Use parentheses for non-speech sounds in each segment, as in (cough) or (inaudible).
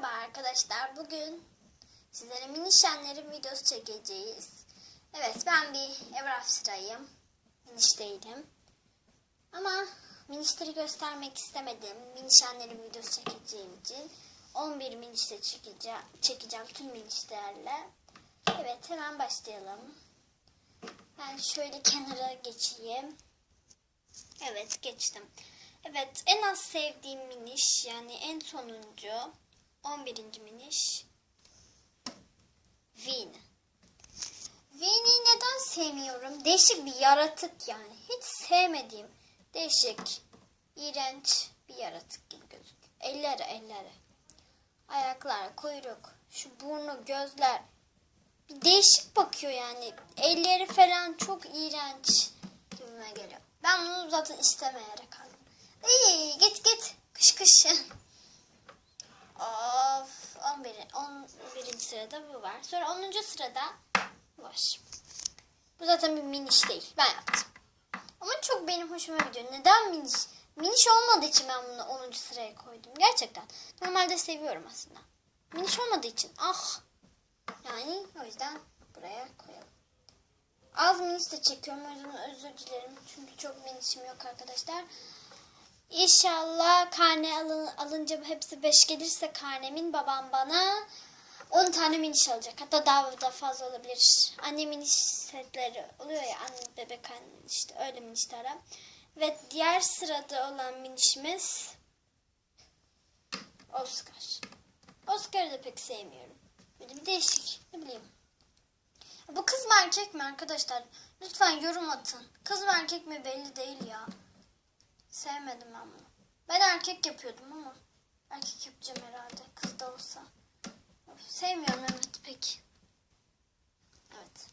Merhaba arkadaşlar. Bugün sizlere mini şenlerin videosu çekeceğiz. Evet ben bir ever after'ayım. Miniş değilim. Ama minişleri göstermek istemedim. Mini şenlerin videosu çekeceğim için 11 minişte çekeceğim, çekeceğim tüm minişlerle. Evet hemen başlayalım. Ben şöyle kenara geçeyim. Evet geçtim. Evet en az sevdiğim miniş yani en sonuncu 11. miniş Vin. Vin'i neden sevmiyorum? Değişik bir yaratık yani. Hiç sevmediğim değişik, iğrenç bir yaratık gibi gözüküyor. Elleri elleri. Ayaklar, kuyruk, şu burnu, gözler. Bir değişik bakıyor yani. Elleri falan çok iğrenç gibime geliyor. Ben bunu zaten istemeyerek aldım. İyi git git. Kış kış. (laughs) of 11. 11. sırada bu var. Sonra 10. sırada bu var. Bu zaten bir miniş değil. Ben yaptım. Ama çok benim hoşuma gidiyor. Neden miniş? Miniş olmadığı için ben bunu 10. sıraya koydum. Gerçekten. Normalde seviyorum aslında. Miniş olmadığı için. Ah. Yani o yüzden buraya koyalım. Az miniş de çekiyorum. Yüzden özür dilerim. Çünkü çok minişim yok arkadaşlar. İnşallah karne alın, alınca hepsi 5 gelirse karnemin babam bana 10 tane miniş alacak. Hatta daha da fazla olabilir. Anne miniş setleri oluyor ya anne bebek anne işte öyle minişler. Ve diğer sırada olan minişimiz Oscar. Oscar'ı da pek sevmiyorum. Böyle değişik ne bileyim. Bu kız mı erkek mi arkadaşlar? Lütfen yorum atın. Kız mı erkek mi belli değil ya. Sevmedim ben bunu. Ben erkek yapıyordum ama erkek yapacağım herhalde. Kız da olsa. Sevmiyorum evet pek. Evet.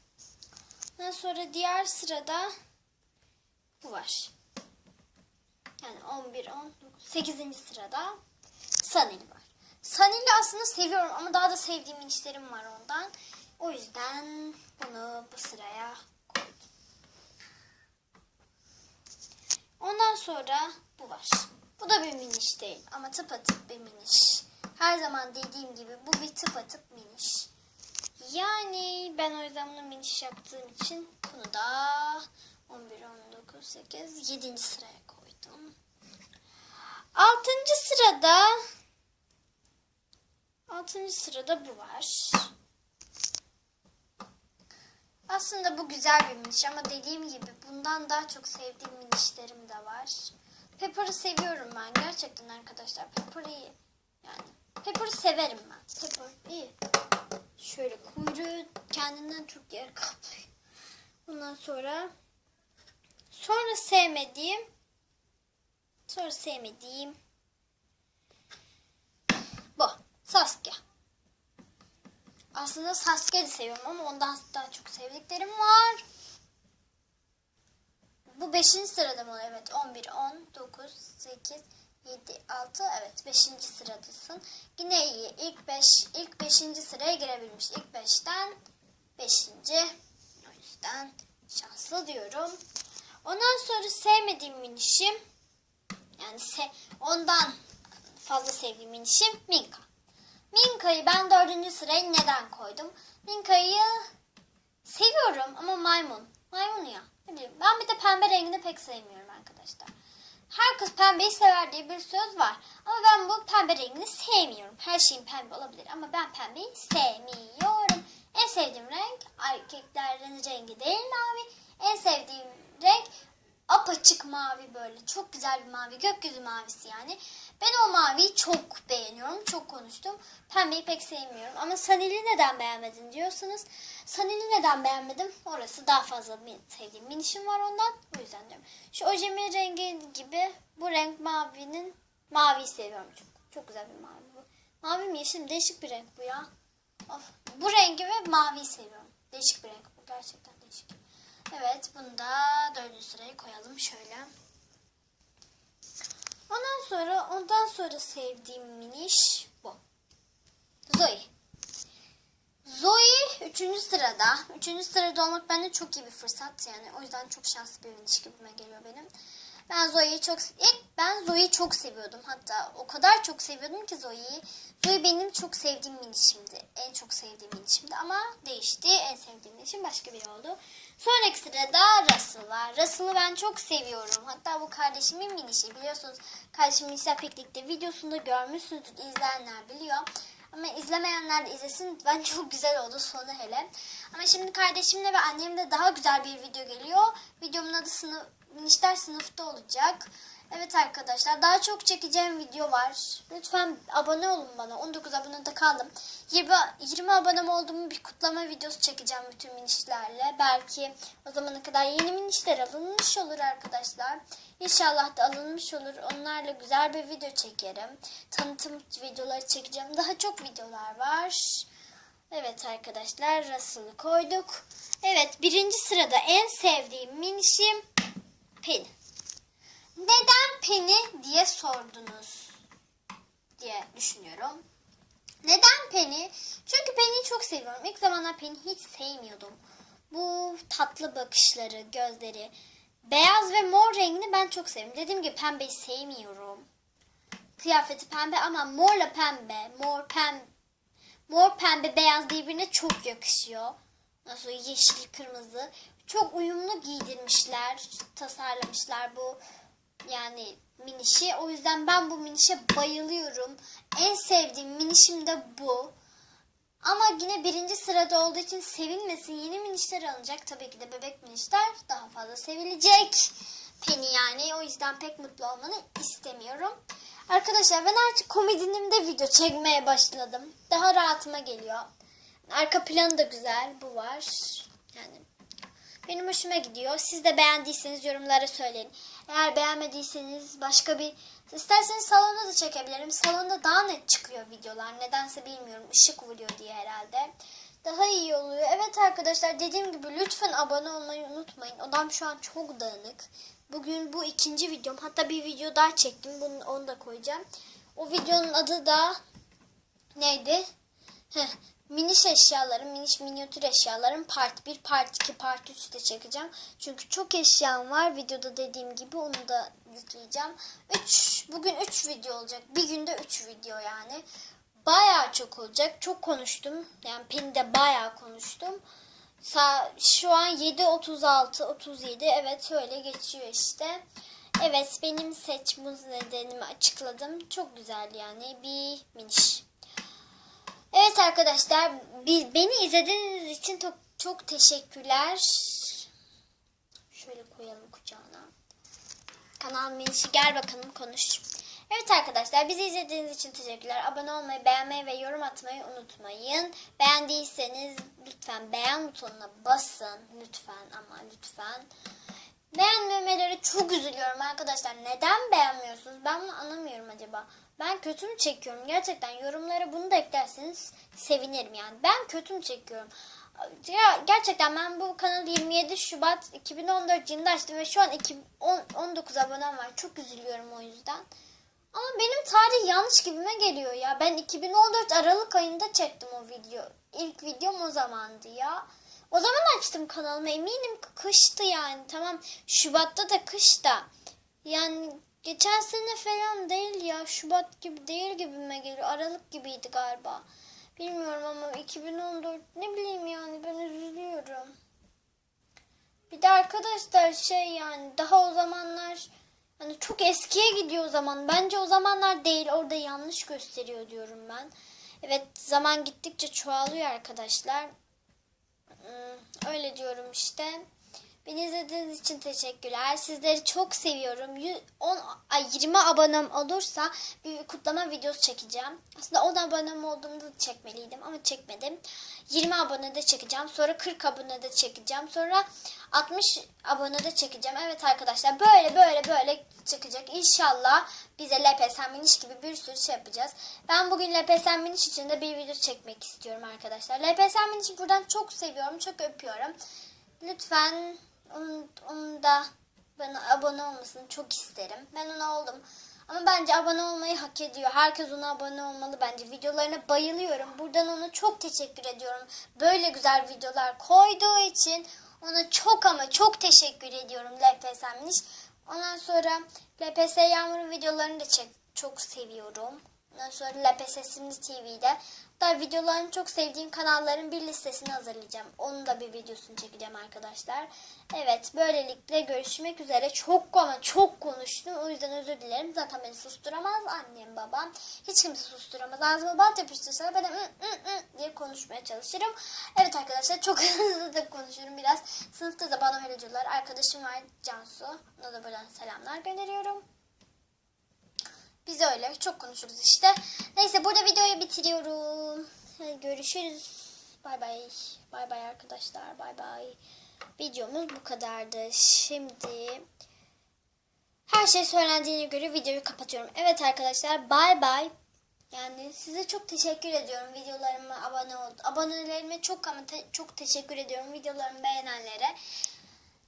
Ondan sonra diğer sırada bu var. Yani 11, 19, 8. sırada Sanil var. Sanil'i aslında seviyorum ama daha da sevdiğim inişlerim var ondan. O yüzden bunu bu sıraya Ondan sonra bu var. Bu da bir miniş değil ama tıpatıp bir miniş. Her zaman dediğim gibi bu bir tıpatıp miniş. Yani ben o yüzden bunu miniş yaptığım için bunu da 11, 19, 8, 7. sıraya koydum. 6. sırada 6. sırada bu var. Aslında bu güzel bir miniş ama dediğim gibi bundan daha çok sevdiğim minişlerim de var. Pepper'ı seviyorum ben gerçekten arkadaşlar. Pepper'ı iyi. Yani Pepper'ı severim ben. Pepper iyi. Şöyle kuyruğu kendinden çok yer kaplıyor. Bundan sonra sonra sevmediğim sonra sevmediğim bu. Saskia. Aslında Sasuke'yi de seviyorum ama ondan daha çok sevdiklerim var. Bu 5. sırada mı? Evet 11, 10, 9, 8, 7, 6 evet 5. sıradasın. Yine iyi. İlk 5 ilk 5. sıraya girebilmiş. İlk 5'ten 5. O yüzden şanslı diyorum. Ondan sonra sevmediğim minişim yani se ondan fazla sevdiğim minişim Minka. Minka'yı ben dördüncü sıraya neden koydum? Minka'yı seviyorum ama maymun. Maymun ya. Ne bileyim. Ben bir de pembe rengini pek sevmiyorum arkadaşlar. Her kız pembeyi sever diye bir söz var. Ama ben bu pembe rengini sevmiyorum. Her şeyin pembe olabilir ama ben pembeyi sevmiyorum. En sevdiğim renk erkeklerin rengi değil mavi. En sevdiğim renk apaçık mavi böyle. Çok güzel bir mavi. Gökyüzü mavisi yani. Ben o maviyi çok beğeniyorum. Çok konuştum. Pembeyi pek sevmiyorum. Ama Sanil'i neden beğenmedin diyorsanız. Sanil'i neden beğenmedim? Orası daha fazla sevdiğim minişim var ondan. O yüzden diyorum. Şu ojemi rengi gibi bu renk mavinin maviyi seviyorum çok. Çok güzel bir mavi bu. Mavi mi yeşil mi? Değişik bir renk bu ya. Of. Bu rengi ve maviyi seviyorum. Değişik bir renk bu. Gerçekten. Evet bunu da dördüncü sıraya koyalım şöyle. Ondan sonra ondan sonra sevdiğim miniş bu. Zoe. Zoe üçüncü sırada. Üçüncü sırada olmak bende çok iyi bir fırsat yani. O yüzden çok şanslı bir miniş gibime geliyor benim. Ben Zoe'yi çok ilk ben Zoe'yi çok seviyordum. Hatta o kadar çok seviyordum ki Zoe'yi. Zoe benim çok sevdiğim minişimdi. En çok sevdiğim minişimdi ama değişti. En sevdiğim minişim başka biri oldu. Sonraki sırada Russell var. Russell'ı ben çok seviyorum. Hatta bu kardeşimin minişi. Biliyorsunuz kardeşim Minişler Piknik'te videosunda görmüşsünüzdür. İzleyenler biliyor. Ama izlemeyenler de izlesin. Ben (laughs) çok güzel oldu sonu hele. Ama şimdi kardeşimle ve annemle daha güzel bir video geliyor. Videomun adı sınıf, minişler sınıfta olacak. Evet arkadaşlar daha çok çekeceğim video var. Lütfen abone olun bana. 19 abonede kaldım. 20, 20 abonem olduğumu bir kutlama videosu çekeceğim bütün minişlerle. Belki o zamana kadar yeni minişler alınmış olur arkadaşlar. İnşallah da alınmış olur. Onlarla güzel bir video çekerim. Tanıtım videoları çekeceğim. Daha çok videolar var. Evet arkadaşlar Russell'ı koyduk. Evet birinci sırada en sevdiğim minişim Penny. Neden Penny diye sordunuz diye düşünüyorum. Neden Penny? Çünkü Penny'yi çok seviyorum. İlk zamanlar Penny'yi hiç sevmiyordum. Bu tatlı bakışları, gözleri, beyaz ve mor rengini ben çok seviyorum. Dediğim gibi pembeyi sevmiyorum. Kıyafeti pembe ama morla pembe, mor pembe, mor pembe beyaz birbirine çok yakışıyor. Nasıl yeşil kırmızı çok uyumlu giydirmişler, tasarlamışlar bu yani minişi. O yüzden ben bu minişe bayılıyorum. En sevdiğim minişim de bu. Ama yine birinci sırada olduğu için sevilmesin. Yeni minişler alınacak. Tabii ki de bebek minişler daha fazla sevilecek. Penny yani. O yüzden pek mutlu olmanı istemiyorum. Arkadaşlar ben artık komedinimde video çekmeye başladım. Daha rahatıma geliyor. Arka planı da güzel. Bu var. Yani benim hoşuma gidiyor. Siz de beğendiyseniz yorumlara söyleyin. Eğer beğenmediyseniz başka bir isterseniz salonda da çekebilirim. Salonda daha net çıkıyor videolar. Nedense bilmiyorum. Işık vuruyor diye herhalde. Daha iyi oluyor. Evet arkadaşlar dediğim gibi lütfen abone olmayı unutmayın. Odam şu an çok dağınık. Bugün bu ikinci videom. Hatta bir video daha çektim. Bunu, onu da koyacağım. O videonun adı da neydi? Heh, miniş eşyalarım, miniş minyatür eşyalarım part 1, part 2, part 3 de çekeceğim. Çünkü çok eşyam var. Videoda dediğim gibi onu da yükleyeceğim. 3 bugün 3 video olacak. Bir günde 3 video yani. Bayağı çok olacak. Çok konuştum. Yani Penny'de bayağı konuştum. Sa şu an 7.36, 37 evet öyle geçiyor işte. Evet benim seçme nedenimi açıkladım. Çok güzel yani bir miniş. Evet arkadaşlar biz, beni izlediğiniz için çok, çok teşekkürler. Şöyle koyalım kucağına. Kanal minişi gel bakalım konuş. Evet arkadaşlar bizi izlediğiniz için teşekkürler. Abone olmayı, beğenmeyi ve yorum atmayı unutmayın. Beğendiyseniz lütfen beğen butonuna basın. Lütfen ama lütfen. Beğenmemeleri çok üzülüyorum arkadaşlar. Neden beğenmiyorsunuz? Ben bunu anlamıyorum acaba. Ben kötü mü çekiyorum? Gerçekten yorumlara bunu da eklerseniz sevinirim yani. Ben kötü mü çekiyorum? Ya, gerçekten ben bu kanalı 27 Şubat 2014 yılında açtım ve şu an 2, 10, 19 abonem var. Çok üzülüyorum o yüzden. Ama benim tarih yanlış gibime geliyor ya. Ben 2014 Aralık ayında çektim o video. İlk videom o zamandı ya. O zaman açtım kanalımı. Eminim kıştı yani. Tamam Şubat'ta da kışta. Yani geçen sene falan değil ya. Şubat gibi değil gibime geliyor. Aralık gibiydi galiba. Bilmiyorum ama 2014 ne bileyim yani ben üzülüyorum. Bir de arkadaşlar şey yani daha o zamanlar hani çok eskiye gidiyor o zaman. Bence o zamanlar değil orada yanlış gösteriyor diyorum ben. Evet zaman gittikçe çoğalıyor arkadaşlar. Öyle diyorum işte. Beni izlediğiniz için teşekkürler. Sizleri çok seviyorum. 100, 10, ay 20 abonem olursa bir kutlama videosu çekeceğim. Aslında 10 abonem olduğumda da çekmeliydim ama çekmedim. 20 abonede çekeceğim. Sonra 40 abonede çekeceğim. Sonra 60 abonede çekeceğim. Evet arkadaşlar böyle böyle böyle çıkacak. İnşallah bize LPS Miniş gibi bir sürü şey yapacağız. Ben bugün LPS Miniş için de bir video çekmek istiyorum arkadaşlar. LPS Miniş'i buradan çok seviyorum. Çok öpüyorum. Lütfen onun, onun da bana abone olmasını çok isterim. Ben ona oldum. Ama bence abone olmayı hak ediyor. Herkes ona abone olmalı bence. Videolarına bayılıyorum. Buradan ona çok teşekkür ediyorum. Böyle güzel videolar koyduğu için ona çok ama çok teşekkür ediyorum LPS Miniş. Ondan sonra LPS Yağmur'un videolarını da çok seviyorum. Ondan sonra LPS Simli TV'de da videolarını çok sevdiğim kanalların bir listesini hazırlayacağım. Onun da bir videosunu çekeceğim arkadaşlar. Evet böylelikle görüşmek üzere. Çok ama çok konuştum. O yüzden özür dilerim. Zaten beni susturamaz annem babam. Hiç kimse susturamaz. Ağzıma bant yapıştırsalar ben de ı, ı, ı diye konuşmaya çalışırım. Evet arkadaşlar çok (laughs) hızlı da konuşurum biraz. Sınıfta da bana öyle diyorlar. Arkadaşım var Cansu. Ona da buradan selamlar gönderiyorum. Biz öyle çok konuşuruz işte. Neyse burada videoyu bitiriyorum. Görüşürüz. Bay bay. Bay bay arkadaşlar. Bay bay. Videomuz bu kadardı. Şimdi her şey söylendiğine göre videoyu kapatıyorum. Evet arkadaşlar bay bay. Yani size çok teşekkür ediyorum videolarıma abone oldu. Abonelerime çok ama te- çok teşekkür ediyorum videolarımı beğenenlere.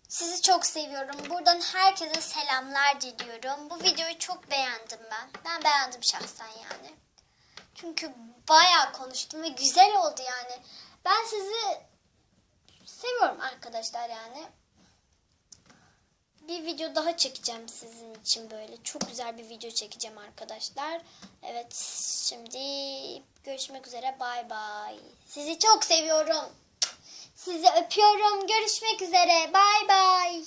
Sizi çok seviyorum. Buradan herkese selamlar diliyorum. Bu videoyu çok beğendim ben. Ben beğendim şahsen yani. Çünkü bayağı konuştum ve güzel oldu yani. Ben sizi seviyorum arkadaşlar yani. Bir video daha çekeceğim sizin için böyle. Çok güzel bir video çekeceğim arkadaşlar. Evet şimdi görüşmek üzere. Bay bay. Sizi çok seviyorum. Sizi öpüyorum. Görüşmek üzere. Bay bay.